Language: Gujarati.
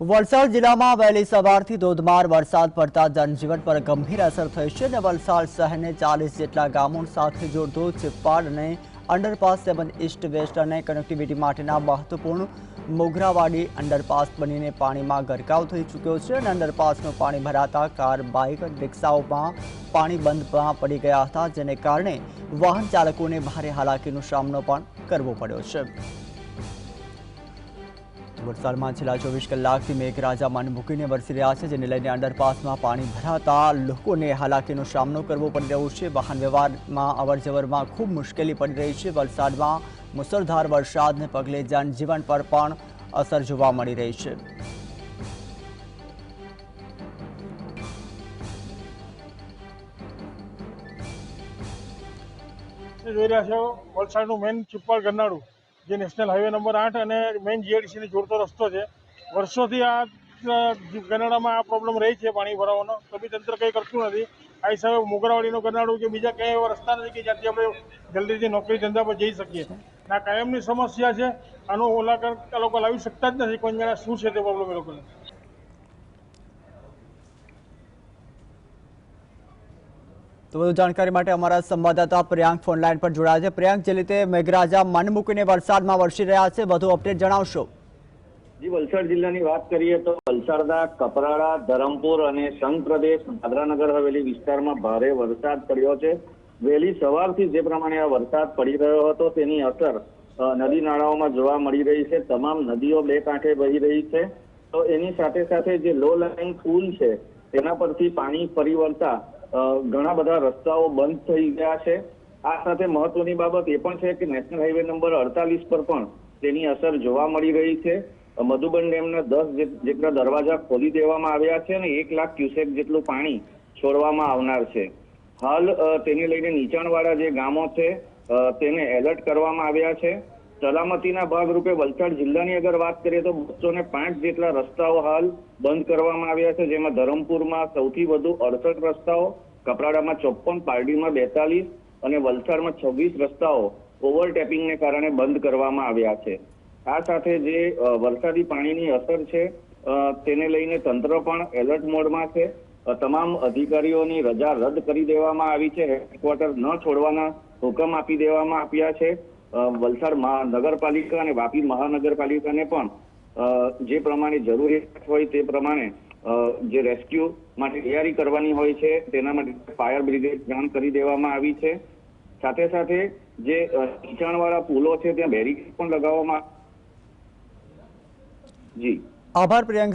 વલસાડ જિલ્લામાં વહેલી સવારથી ધોધમાર વરસાદ પડતા જનજીવન પર ગંભીર અસર થઈ છે અને વલસાડ શહેરને ચાલીસ જેટલા ગામો સાથે જોડતો ચિપ્પાડ અને અંડરપાસ તેમજ ઇસ્ટ વેસ્ટ અને કનેક્ટિવિટી માટેના મહત્વપૂર્ણ મોગરાવાડી અંડરપાસ બનીને પાણીમાં ગરકાવ થઈ ચૂક્યો છે અને અંડરપાસનું પાણી ભરાતા કાર, બાઇક, રિક્ષાઓમાં પાણી બંધમાં પડી ગયા હતા, જેને કારણે વાહન ચાલકોને ભારે હાલાકીનો સામનો પણ કરવો પડ્યો છે. વલસાડમાં છેલ્લા ચોવીસ કલાકથી મેઘરાજા મન મૂકીને વરસી રહ્યા છે, જેને લઈને અંડરપાસમાં પાણી ભરાતા લોકોને હાલાકીનો સામનો કરવો પડી રહ્યો છે. વાહન વ્યવહારમાં અવરજવરમાં ખૂબ મુશ્કેલી પડી રહી છે. વલસાડમાં મુસળધાર વરસાદને પગલે જનજીવન પર પણ અસર જોવા મળી રહી છે. જોઈ રહ્યા છો, વલસાડનું મેઇન ચિપ્પાડ ગરનાળું જે નેશનલ હાઈવે નંબર આઠ અને મેઇન જીઆઈડીસીને જોડતો રસ્તો છે. વર્ષોથી આ ગનાડામાં આ પ્રોબ્લેમ રહી છે પાણી ભરાવાનો. તો તંત્ર કંઈ કરતું નથી. આ હિસાબે મોગરાવાડીનો ગનાડું કે બીજા કંઈ એવા રસ્તા નથી કે જ્યાંથી આપણે જલ્દીથી નોકરી ધંધા પર જઈ શકીએ. આ કાયમની સમસ્યા છે. આનો આ લોકો લાવી શકતા જ નથી. કોઈ જણા શું છે તે પ્રોબ્લેમ એ લોકોને? તો વધુ જાણકારી માટે અમારા સંવાદદાતા પ્રિયાંક ફોનલાઈન પર જોડાયા છે. પ્રિયાંક, જે રીતે મેઘરાજા મન મૂકીને વરસાદમાં વરસી રહ્યા છે, વધુ અપડેટ જણાવશો? જી, વલસાડ જિલ્લાની વાત કરીએ તો વલસાડના કપરાડા, ધરમપુર અને સંઘ પ્રદેશ દાદરાનગર હવેલી વિસ્તારમાં ભારે વરસાદ પડ્યો છે. વહેલી સવારથી જે પ્રમાણે આ વરસાદ પડી રહ્યો હતો, તેની અસર નદી નાળાઓમાં જોવા મળી રહી છે. તમામ નદીઓ બે કાંઠે વહી રહી છે. તો એની સાથે સાથે જે લો લાઇન પુલ છે, તેના પરથી પાણી ફરી વળતા ઘણા બધા રસ્તાઓ બંધ થઈ ગયા છે. આ સાથે મહત્વની બાબત એ પણ છે કે નેશનલ હાઈવે નંબર અડતાલીસ પર પણ તેની અસર જોવા મળી રહી છે. મધુબન ડેમના દસ જેટલા દરવાજા ખોલી દેવામાં આવ્યા છે અને એક લાખ ક્યુસેક જેટલું પાણી છોડવામાં આવનાર છે. હાલ તેને લઈને નીચાણવાળા જે ગામો છે તેને એલર્ટ કરવામાં આવ્યા છે. સલામતીના ભાગરૂપે વલસાડ જિલ્લાની અગર વાત કરીએ તો બસો પાંચ જેટલા રસ્તાઓ હાલ બંધ કરવામાં આવ્યા છે, જેમાં ધરમપુરમાં સૌથી વધુ અડસઠ રસ્તાઓ, કપરાડામાં ચોપન પારડીમાં બેતાલીસ અને વલસાડમાં છવ્વીસ રસ્તાઓ ઓવરટેપિંગને કારણે બંધ કરવામાં આવ્યા છે. આ સાથે જે વરસાદી પાણીની અસર છે તેને લઈને તંત્ર પણ એલર્ટ મોડમાં છે. તમામ અધિકારીઓની રજા રદ કરી દેવામાં આવી છે. હેડક્વાર્ટર ન છોડવાના હુકમ આપી દેવામાં આવ્યા છે. વલસાડ મહાનગરપાલિકા અને વાપી મહાનગરપાલિકાને પણ જે પ્રમાણે જરૂરિયાત હોય તે પ્રમાણે જે રેસ્ક્યુ માટે તૈયારી કરવાની હોય છે, તેના માટે ફાયર બ્રિગેડ જાણ કરી દેવામાં આવી છે. સાથે સાથે જે નીચાણવાળા પુલો છે, ત્યાં બેરિકેડ પણ લગાવવામાં જી. આભાર પ્રિયાંક